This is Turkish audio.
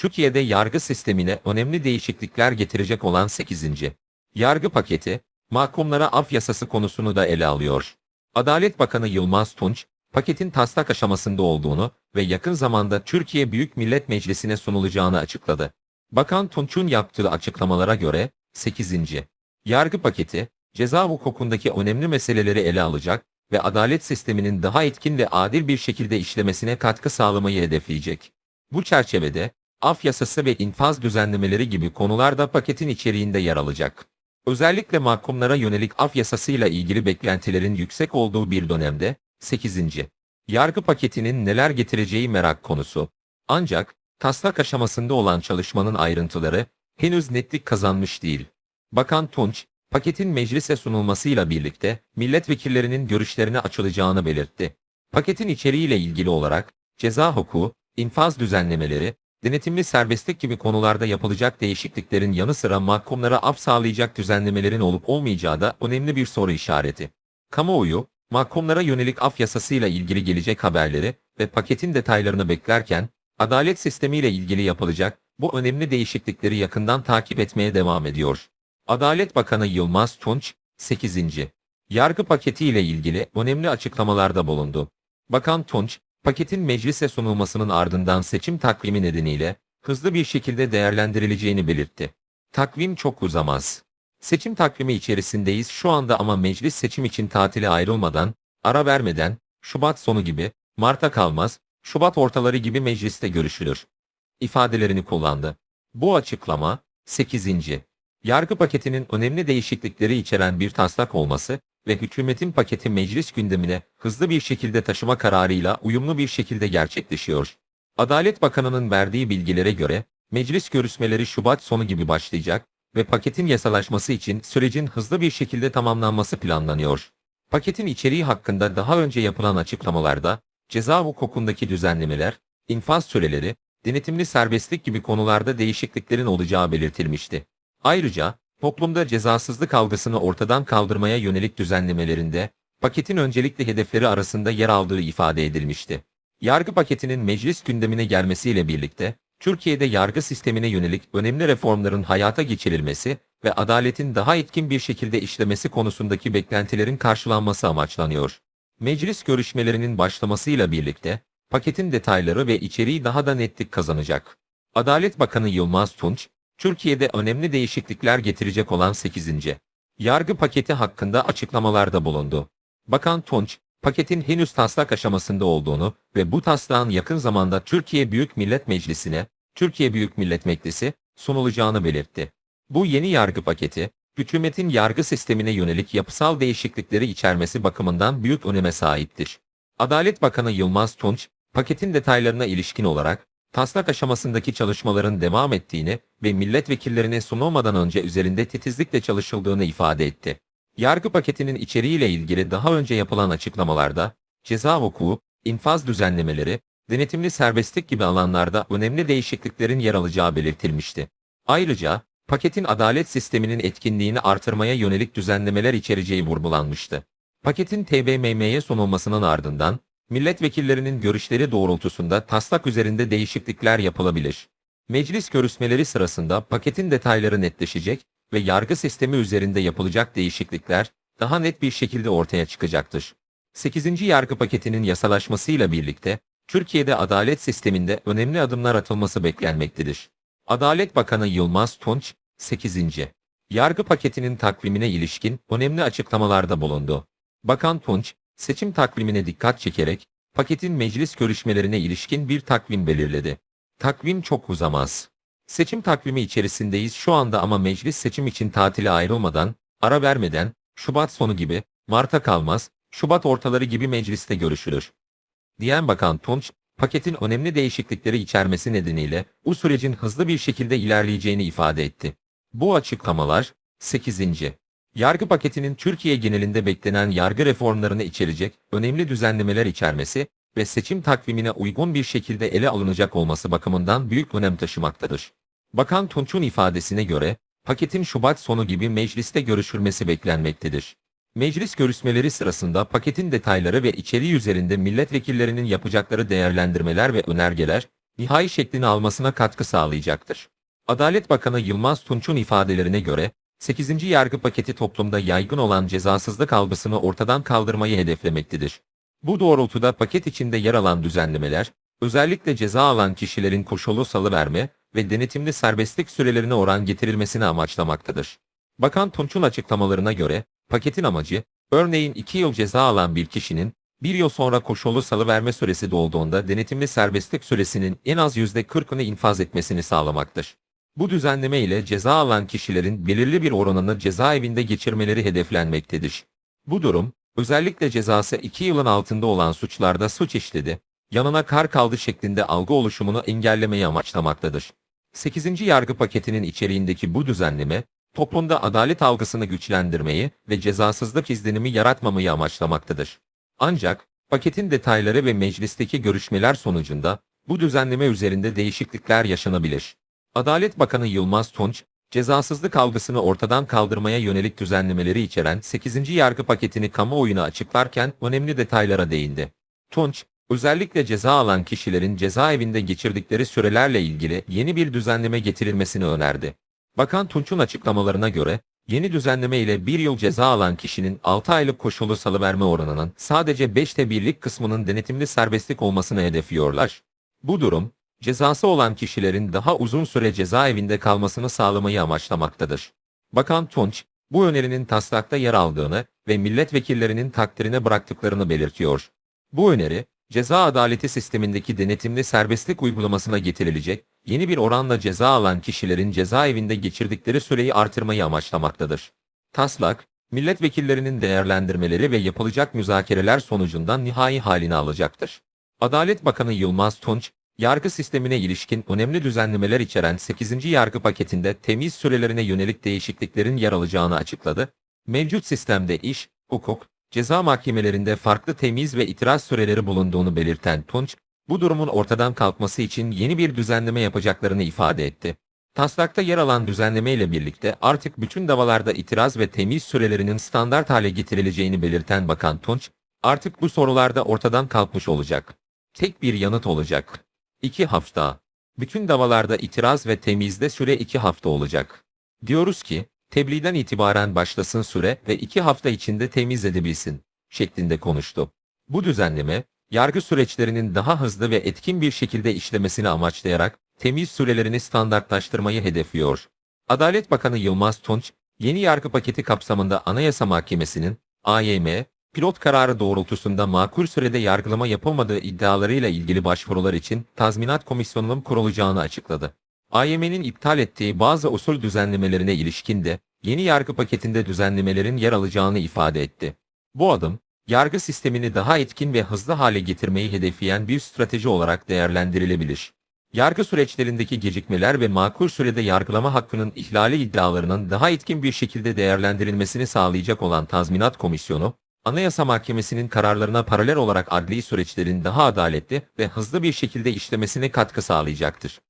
Türkiye'de yargı sistemine önemli değişiklikler getirecek olan 8. Yargı paketi, mahkumlara af yasası konusunu da ele alıyor. Adalet Bakanı Yılmaz Tunç, paketin taslak aşamasında olduğunu ve yakın zamanda Türkiye Büyük Millet Meclisi'ne sunulacağını açıkladı. Bakan Tunç'un yaptığı açıklamalara göre 8. Yargı paketi, ceza hukukundaki önemli meseleleri ele alacak ve adalet sisteminin daha etkin ve adil bir şekilde işlemesine katkı sağlamayı hedefleyecek. Bu çerçevede af yasası ve infaz düzenlemeleri gibi konular da paketin içeriğinde yer alacak. Özellikle mahkumlara yönelik af yasasıyla ilgili beklentilerin yüksek olduğu bir dönemde 8. Yargı paketinin neler getireceği merak konusu. Ancak taslak aşamasında olan çalışmanın ayrıntıları henüz netlik kazanmış değil. Bakan Tunç, paketin meclise sunulmasıyla birlikte milletvekillerinin görüşlerine açılacağını belirtti. Paketin içeriğiyle ilgili olarak ceza hukuku, infaz düzenlemeleri, denetimli serbestlik gibi konularda yapılacak değişikliklerin yanı sıra mahkumlara af sağlayacak düzenlemelerin olup olmayacağı da önemli bir soru işareti. Kamuoyu, mahkumlara yönelik af yasasıyla ilgili gelecek haberleri ve paketin detaylarını beklerken, adalet sistemiyle ilgili yapılacak bu önemli değişiklikleri yakından takip etmeye devam ediyor. Adalet Bakanı Yılmaz Tunç, 8. Yargı paketi ile ilgili önemli açıklamalarda bulundu. Bakan Tunç, paketin meclise sunulmasının ardından seçim takvimi nedeniyle hızlı bir şekilde değerlendirileceğini belirtti. Takvim çok uzamaz. Seçim takvimi içerisindeyiz şu anda ama meclis seçim için tatile ayrılmadan, ara vermeden, Şubat sonu gibi, Mart'a kalmaz, Şubat ortaları gibi mecliste görüşülür. ifadelerini kullandı. Bu açıklama, 8. Yargı paketinin önemli değişiklikleri içeren bir taslak olması ve hükümetin paketi meclis gündemine hızlı bir şekilde taşıma kararıyla uyumlu bir şekilde gerçekleşiyor. Adalet Bakanı'nın verdiği bilgilere göre meclis görüşmeleri Şubat sonu gibi başlayacak ve paketin yasalaşması için sürecin hızlı bir şekilde tamamlanması planlanıyor. Paketin içeriği hakkında daha önce yapılan açıklamalarda ceza hukukundaki düzenlemeler, infaz süreleri, denetimli serbestlik gibi konularda değişikliklerin olacağı belirtilmişti. Ayrıca toplumda cezasızlık algısını ortadan kaldırmaya yönelik düzenlemelerinde paketin öncelikli hedefleri arasında yer aldığı ifade edilmişti. Yargı paketinin meclis gündemine gelmesiyle birlikte Türkiye'de yargı sistemine yönelik önemli reformların hayata geçirilmesi ve adaletin daha etkin bir şekilde işlemesi konusundaki beklentilerin karşılanması amaçlanıyor. Meclis görüşmelerinin başlamasıyla birlikte paketin detayları ve içeriği daha da netlik kazanacak. Adalet Bakanı Yılmaz Tunç, Türkiye'de önemli değişiklikler getirecek olan 8. Yargı paketi hakkında açıklamalarda bulundu. Bakan Tunç, paketin henüz taslak aşamasında olduğunu ve bu taslağın yakın zamanda Türkiye Büyük Millet Meclisi'ne, Türkiye Büyük Millet Meclisi sunulacağını belirtti. Bu yeni yargı paketi, hükümetin yargı sistemine yönelik yapısal değişiklikleri içermesi bakımından büyük öneme sahiptir. Adalet Bakanı Yılmaz Tunç, paketin detaylarına ilişkin olarak, taslak aşamasındaki çalışmaların devam ettiğini ve milletvekillerine sunulmadan önce üzerinde titizlikle çalışıldığını ifade etti. Yargı paketinin içeriğiyle ilgili daha önce yapılan açıklamalarda, ceza hukuku, infaz düzenlemeleri, denetimli serbestlik gibi alanlarda önemli değişikliklerin yer alacağı belirtilmişti. Ayrıca, paketin adalet sisteminin etkinliğini artırmaya yönelik düzenlemeler içereceği vurgulanmıştı. Paketin TBMM'ye sunulmasının ardından, milletvekillerinin görüşleri doğrultusunda taslak üzerinde değişiklikler yapılabilir. Meclis görüşmeleri sırasında paketin detayları netleşecek ve yargı sistemi üzerinde yapılacak değişiklikler daha net bir şekilde ortaya çıkacaktır. 8. yargı paketinin yasalaşmasıyla birlikte Türkiye'de adalet sisteminde önemli adımlar atılması beklenmektedir. Adalet Bakanı Yılmaz Tunç, 8. Yargı paketinin takvimine ilişkin önemli açıklamalarda bulundu. Bakan Tunç, seçim takvimine dikkat çekerek paketin meclis görüşmelerine ilişkin bir takvim belirledi. Takvim çok uzamaz. Seçim takvimi içerisindeyiz şu anda ama meclis seçim için tatile ayrılmadan, ara vermeden, Şubat sonu gibi, Mart'a kalmaz, Şubat ortaları gibi mecliste görüşülür. Diyen Bakan Tunç, paketin önemli değişiklikleri içermesi nedeniyle bu sürecin hızlı bir şekilde ilerleyeceğini ifade etti. Bu açıklamalar, 8. Yargı paketinin Türkiye genelinde beklenen yargı reformlarını içerecek önemli düzenlemeler içermesi ve seçim takvimine uygun bir şekilde ele alınacak olması bakımından büyük önem taşımaktadır. Bakan Tunç'un ifadesine göre, paketin Şubat sonu gibi mecliste görüşülmesi beklenmektedir. Meclis görüşmeleri sırasında paketin detayları ve içeriği üzerinde milletvekillerinin yapacakları değerlendirmeler ve önergeler, nihai şeklini almasına katkı sağlayacaktır. Adalet Bakanı Yılmaz Tunç'un ifadelerine göre, 8. yargı paketi toplumda yaygın olan cezasızlık algısını ortadan kaldırmayı hedeflemektedir. Bu doğrultuda paket içinde yer alan düzenlemeler, özellikle ceza alan kişilerin koşullu salıverme ve denetimli serbestlik sürelerine oran getirilmesini amaçlamaktadır. Bakan Tunç'un açıklamalarına göre, paketin amacı, örneğin 2 yıl ceza alan bir kişinin, bir yıl sonra koşullu salıverme süresi dolduğunda denetimli serbestlik süresinin en az %40'ını infaz etmesini sağlamaktır. Bu düzenleme ile ceza alan kişilerin belirli bir oranını cezaevinde geçirmeleri hedeflenmektedir. Bu durum, özellikle cezası 2 yılın altında olan suçlarda suç işledi, yanına kar kaldı şeklinde algı oluşumunu engellemeyi amaçlamaktadır. 8. yargı paketinin içeriğindeki bu düzenleme, toplumda adalet algısını güçlendirmeyi ve cezasızlık izlenimi yaratmamayı amaçlamaktadır. Ancak, paketin detayları ve meclisteki görüşmeler sonucunda, bu düzenleme üzerinde değişiklikler yaşanabilir. Adalet Bakanı Yılmaz Tunç, cezasızlık algısını ortadan kaldırmaya yönelik düzenlemeleri içeren 8. yargı paketini kamuoyuna açıklarken önemli detaylara değindi. Tunç, özellikle ceza alan kişilerin cezaevinde geçirdikleri sürelerle ilgili yeni bir düzenleme getirilmesini önerdi. Bakan Tunç'un açıklamalarına göre, yeni düzenleme ile bir yıl ceza alan kişinin 6 aylık koşullu salıverme oranının sadece 5'te 1'lik kısmının denetimli serbestlik olmasını hedefliyorlar. Bu durum, cezası olan kişilerin daha uzun süre cezaevinde kalmasını sağlamayı amaçlamaktadır. Bakan Tunç, bu önerinin taslakta yer aldığını ve milletvekillerinin takdirine bıraktıklarını belirtiyor. Bu öneri, ceza adaleti sistemindeki denetimli serbestlik uygulamasına getirilecek, yeni bir oranla ceza alan kişilerin cezaevinde geçirdikleri süreyi artırmayı amaçlamaktadır. Taslak, milletvekillerinin değerlendirmeleri ve yapılacak müzakereler sonucundan nihai halini alacaktır. Adalet Bakanı Yılmaz Tunç, yargı sistemine ilişkin önemli düzenlemeler içeren 8. yargı paketinde temiz sürelerine yönelik değişikliklerin yer alacağını açıkladı. Mevcut sistemde iş, hukuk, ceza mahkemelerinde farklı temiz ve itiraz süreleri bulunduğunu belirten Tunç, bu durumun ortadan kalkması için yeni bir düzenleme yapacaklarını ifade etti. Taslakta yer alan düzenleme ile birlikte artık bütün davalarda itiraz ve temiz sürelerinin standart hale getirileceğini belirten Bakan Tunç, artık bu sorularda ortadan kalkmış olacak. Tek bir yanıt olacak. 2 hafta. Bütün davalarda itiraz ve temizde süre 2 hafta olacak. Diyoruz ki, tebliğden itibaren başlasın süre ve 2 hafta içinde temiz edebilsin, şeklinde konuştu. Bu düzenleme, yargı süreçlerinin daha hızlı ve etkin bir şekilde işlemesini amaçlayarak temiz sürelerini standartlaştırmayı hedefliyor. Adalet Bakanı Yılmaz Tunç, yeni yargı paketi kapsamında Anayasa Mahkemesi'nin AYM, pilot kararı doğrultusunda makul sürede yargılama yapılmadığı iddialarıyla ilgili başvurular için tazminat komisyonunun kurulacağını açıkladı. AYM'nin iptal ettiği bazı usul düzenlemelerine ilişkin de yeni yargı paketinde düzenlemelerin yer alacağını ifade etti. Bu adım, yargı sistemini daha etkin ve hızlı hale getirmeyi hedefleyen bir strateji olarak değerlendirilebilir. Yargı süreçlerindeki gecikmeler ve makul sürede yargılama hakkının ihlali iddialarının daha etkin bir şekilde değerlendirilmesini sağlayacak olan tazminat komisyonu, Anayasa Mahkemesi'nin kararlarına paralel olarak adli süreçlerin daha adaletli ve hızlı bir şekilde işlemesine katkı sağlayacaktır.